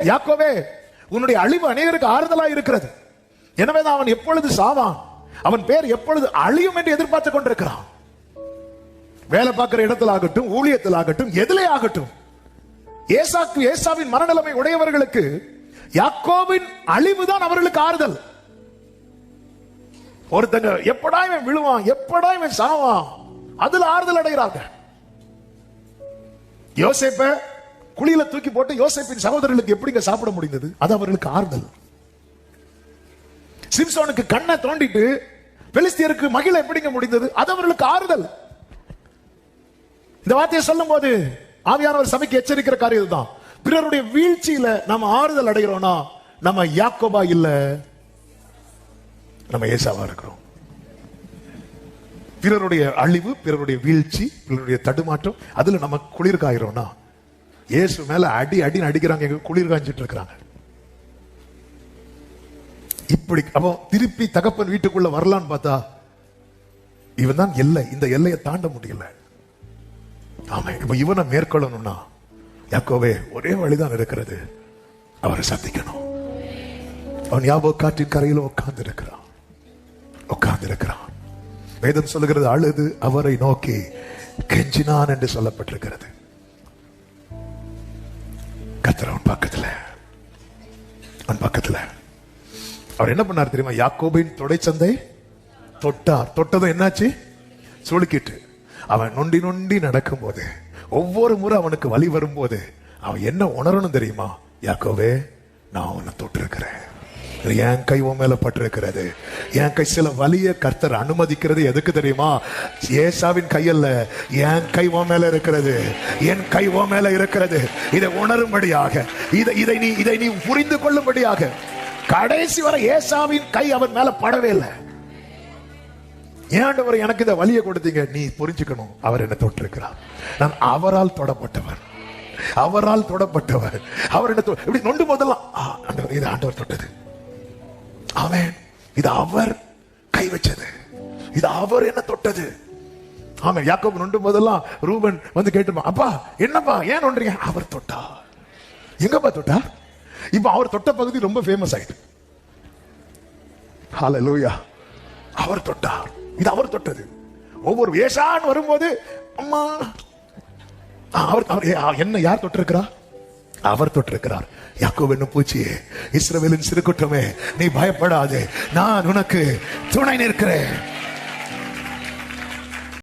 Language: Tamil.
யாக்கோவே உன்னுடைய அழிவு அநேகருக்கு ஆறுதலா இருக்கிறது. எனவேதான் அவன் எப்பொழுது சாவான் அவன் பேர் எப்பொழுது அழியும் என்று எதிர்பார்த்து கொண்டிருக்கிறான். வேலை பார்க்கிற இடத்துல ஆகட்டும் ஊழியத்தில் ஆகட்டும் எதிலே ஆகட்டும் ஏசாக்கு ஏசாவின் மனநிலைமை உடையவர்களுக்கு யாக்கோவின் அழிவுதான் அவர்களுக்கு ஆறுதல். ஒருத்தங்க எப்படா இவன் விழுவான் எப்படா இவன் சாவான் அதுல ஆறுதல் அடைகிறாங்க யோசிப்ப குழியில தூக்கி போட்டு யோசிப்பின் சகோதரர்களுக்கு எப்படிங்க சாப்பிட முடிந்தது? அது அவர்களுக்கு ஆறுதல். சிம்சோனுக்கு கண்ணை தோண்டிட்டு பெலிஸ்தியருக்கு மகிழ எப்படிங்க முடிந்தது? அது அவர்களுக்கு ஆறுதல். இந்த வார்த்தையை சொல்லும் போது ஆவியானவர் சபைக்கு எச்சரிக்கிற காரியம் தான் பிறருடைய வீழ்ச்சியில நம்ம ஆறுதல் அடைகிறோம்னா நம்ம யாக்கோபா இல்ல. நம்ம ஏசாவா இருக்கிறோம். பிறருடைய அழிவு பிறருடைய வீழ்ச்சி பிறருடைய தடுமாற்றம் அதுல நம்ம குளிர்காயிரோம்னா இயேசு மேல அடி அடின்னு அடிக்கிறாங்க எங்க குளிர் காஞ்சிட்டு இருக்கிறாங்க. இப்படி அப்போ திருப்பி தகப்பன் வீட்டுக்குள்ள வரலான்னு பார்த்தா இவன் தான் எல்லை. இந்த எல்லையை தாண்ட முடியல. ஆமா இப்ப இவனை மேற்கொள்ளணும்னா யாக்கோவே ஒரே வழிதான் இருக்கிறது. அவரை சந்திக்கணும். அவன் ஞாபகம் காற்றின் கரையில உட்கார்ந்து இருக்கிறான் உட்கார்ந்து இருக்கிறான் வேதம் சொல்லுகிறது அழுது அவரை நோக்கி கெஞ்சினான் என்று சொல்லப்பட்டிருக்கிறது. பக்கத்துல. அவன் பக்கத்தில். அவர் என்ன பண்ணார் தெரியுமா? யாக்கோபின் தொடைச்சந்தை தொட்டார். தொட்டதும் என்னாச்சு? சுளுக்கிட்டு. அவன் நொண்டி நொண்டி நடக்கும்போது ஒவ்வொரு முறை அவனுக்கு வழி வரும்போது அவன் என்ன உணரணும் தெரியுமா? யாக்கோவே நான் உன்னை தொட்டிருக்கிறேன். என் கை உன் மேல பட்டிருக்கிறது. என் கை சில வலிய கர்த்தர் அனுமதிக்கிறது எதுக்கு தெரியுமா? ஏசாவின் கையல்ல என் கை உன் மேல இருக்கிறது. என் கை உன் மேல இருக்கிறது. இதை உணரும்படியாக இதை இதை நீ இதை நீ புரிந்து கொள்ளும்படியாக கடைசி வரை ஏசாவின் கை அவன் மேல படவே இல்லை. ஏண்டவர் எனக்கு இந்த வலியை கொடுத்தீங்க? நீ புரிஞ்சுக்கணும் அவர் என்ன தொட்டிருக்கிறார். நான் அவரால் தொடப்பட்டவர். அவரால் தொடப்பட்டவர். அவர் என்ன இப்படி நொண்டு போதெல்லாம் இது அவர் என்ன தொட்டது? ஆமா யாக்கோபு நொண்டு போதெல்லாம் ரூபன் வந்து கேட்டுமா அப்பா என்னப்பா ஏன் நொண்டுறீங்க அவர் தொட்டா எங்கப்பா தொட்டா இப்ப அவர் தொட்ட பகுதி ரொம்ப ஃபேமஸ் ஆயிட்டு. ஹalleluya அவர் தொட்டார். இது அவர் தொட்டது. ஒவ்வொரு வேஷான் வரும்போது அம்மா. அவர் அவர் என்ன யார் தொட்டிருக்கிறா? அவர் தொட்டிருக்கிறார். யாக்கோ என்ன பூச்சியே இஸ்ரவேலின் சிறு குற்றமே நீ பயப்படாதே. நான் உனக்கு துணை நிற்கிறேன்.